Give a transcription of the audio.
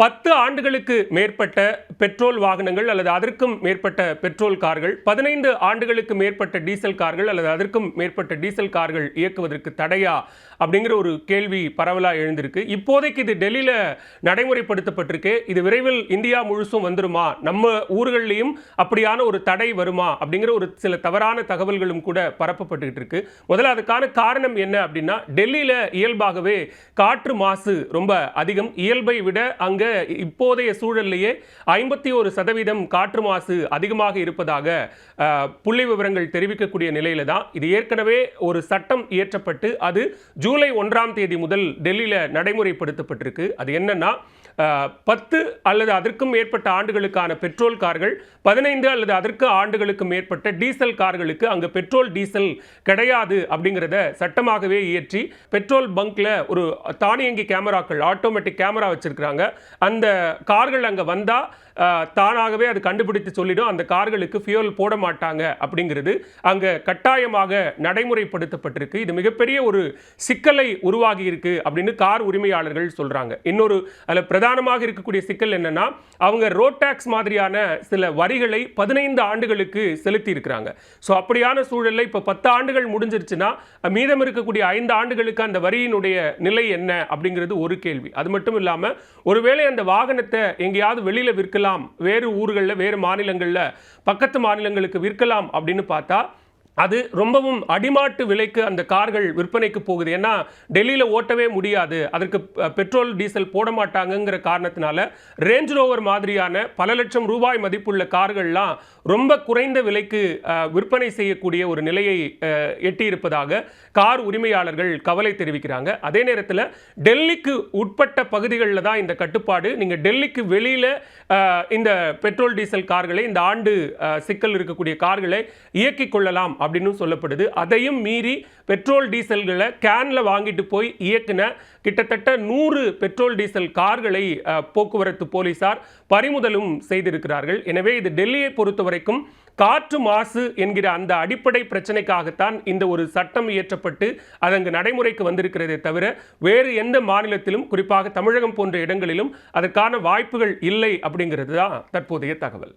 பத்து ஆண்டுகளுக்கு மேற்பட்ட பெட்ரோல் வாகனங்கள் அல்லது அதற்கும் மேற்பட்ட பெட்ரோல் கார்கள் பதினைந்து ஆண்டுகளுக்கு மேற்பட்ட டீசல் கார்கள் அல்லது அதற்கும் மேற்பட்ட டீசல் கார்கள் இயக்குவதற்கு தடையா அப்படிங்கிற ஒரு கேள்வி பரவலாக எழுந்திருக்கு. இப்போதைக்கு இது டெல்லியில் நடைமுறைப்படுத்தப்பட்டிருக்கு. இது விரைவில் இந்தியா முழுசும் வந்துருமா? நம்ம ஊர்களிலையும் அப்படியான ஒரு தடை வருமா? அப்படிங்கிற ஒரு சில தவறான தகவல்களும் கூட பரப்பப்பட்டுக்கிட்டு இருக்கு. முதல்ல அதுக்கான காரணம் என்ன அப்படின்னா டெல்லியில் இயல்பாகவே காற்று மாசு ரொம்ப அதிகம். இயல்பை விட அங்கே இப்போதைய சூழல்லையே ஐம்பத்தி ஒரு சதவீதம் காற்று மாசு அதிகமாக இருப்பதாக புள்ளி விவரங்கள் தெரிவிக்கக்கூடிய நிலையில தான் இது ஏற்கனவே ஒரு சட்டம் இயற்றப்பட்டு அது ஜூலை ஒன்றாம் தேதி முதல் டெல்லியில் நடைமுறைப்படுத்தப்பட்டிருக்கு. அது என்னன்னா பத்து அல்லது அதற்கும் மேற்பட்ட ஆண்டுகளுக்கான பெட்ரோல் கார்கள் பதினைந்து அல்லது அதற்கு ஆண்டுகளுக்கு மேற்பட்ட டீசல் கார்களுக்கு அங்கு பெட்ரோல் டீசல் கிடையாது அப்படிங்கிறத சட்டமாகவே இயற்றி பெட்ரோல் பங்க்ல ஒரு தானியங்கி கேமராக்கள் ஆட்டோமேட்டிக் கேமரா வச்சிருக்கிறாங்க. அந்த கார்கள் அங்கே வந்தால் தானாகவே அது கண்டுபிடித்து சொல்லிடும். அந்த கார்களுக்கு ஃபியூல் போட மாட்டாங்க அப்படிங்கிறது அங்கே கட்டாயமாக நடைமுறைப்படுத்தப்பட்டிருக்கு. இது மிகப்பெரிய ஒரு சிக்கலை உருவாகி இருக்கு அப்படின்னு கார் உரிமையாளர்கள் சொல்கிறாங்க இன்னொரு அதில் பிரதானமாக இருக்கக்கூடிய சிக்கல் என்னன்னா அவங்க ரோட் டேக்ஸ் மாதிரியான சில வரிகளை பதினைந்து ஆண்டுகளுக்கு செலுத்தி இருக்கிறாங்க. ஸோ அப்படியான சூழலில் இப்போ பத்து ஆண்டுகள் முடிஞ்சிருச்சுன்னா மீதம் இருக்கக்கூடிய ஐந்து ஆண்டுகளுக்கு அந்த வரியினுடைய நிலை என்ன அப்படிங்கிறது ஒரு கேள்வி. அது மட்டும் இல்லாமல் ஒருவேளை அந்த வாகனத்தை எங்கேயாவது வெளியில் விற்கலாம் வேறு ஊர்களில் வேறு மாநிலங்களில் பக்கத்து மாநிலங்களுக்கு விற்கலாம் அப்படின்னு பார்த்தா அது ரொம்பவும் அடிமாட்டு விலைக்கு அந்த கார்கள் விற்பனைக்கு போகுது. ஏன்னா டெல்லியில் ஓட்டவே முடியாது. அதற்கு பெட்ரோல் டீசல் போட மாட்டாங்கங்கிற காரணத்தினால ரேஞ்ச் ரோவர் மாதிரியான பல லட்சம் ரூபாய் மதிப்புள்ள கார்கள்லாம் ரொம்ப குறைந்த விலைக்கு விற்பனை செய்யக்கூடிய ஒரு நிலையை எட்டியிருப்பதாக கார் உரிமையாளர்கள் கவலை தெரிவிக்கிறாங்க. அதே நேரத்தில் டெல்லிக்கு உட்பட்ட பகுதிகளில் தான் இந்த கட்டுப்பாடு. நீங்கள் டெல்லிக்கு வெளியில் இந்த பெட்ரோல் டீசல் கார்களை இந்த ஆண்டு சிக்கல் இருக்கக்கூடிய கார்களை இயக்கிக் கொள்ளலாம் அப்படின்னு சொல்லப்படுது. அதையும் மீறி பெட்ரோல் டீசல்களை கேனில் வாங்கிட்டு போய் இயக்குன கிட்டத்தட்ட நூறு பெட்ரோல் டீசல் கார்களை போக்குவரத்து போலீசார் பறிமுதலும் செய்திருக்கிறார்கள். எனவே இது டெல்லியை பொறுத்த வரைக்கும் காற்று மாசு என்கிற அந்த அடிப்படை பிரச்சனைக்காகத்தான் இந்த ஒரு சட்டம் இயற்றப்பட்டு அது அங்கு நடைமுறைக்கு வந்திருக்கிறதே தவிர வேறு எந்த மாநிலத்திலும் குறிப்பாக தமிழகம் போன்ற இடங்களிலும் அதற்கான வாய்ப்புகள் இல்லை அப்படிங்கிறது தான் தற்போதைய தகவல்.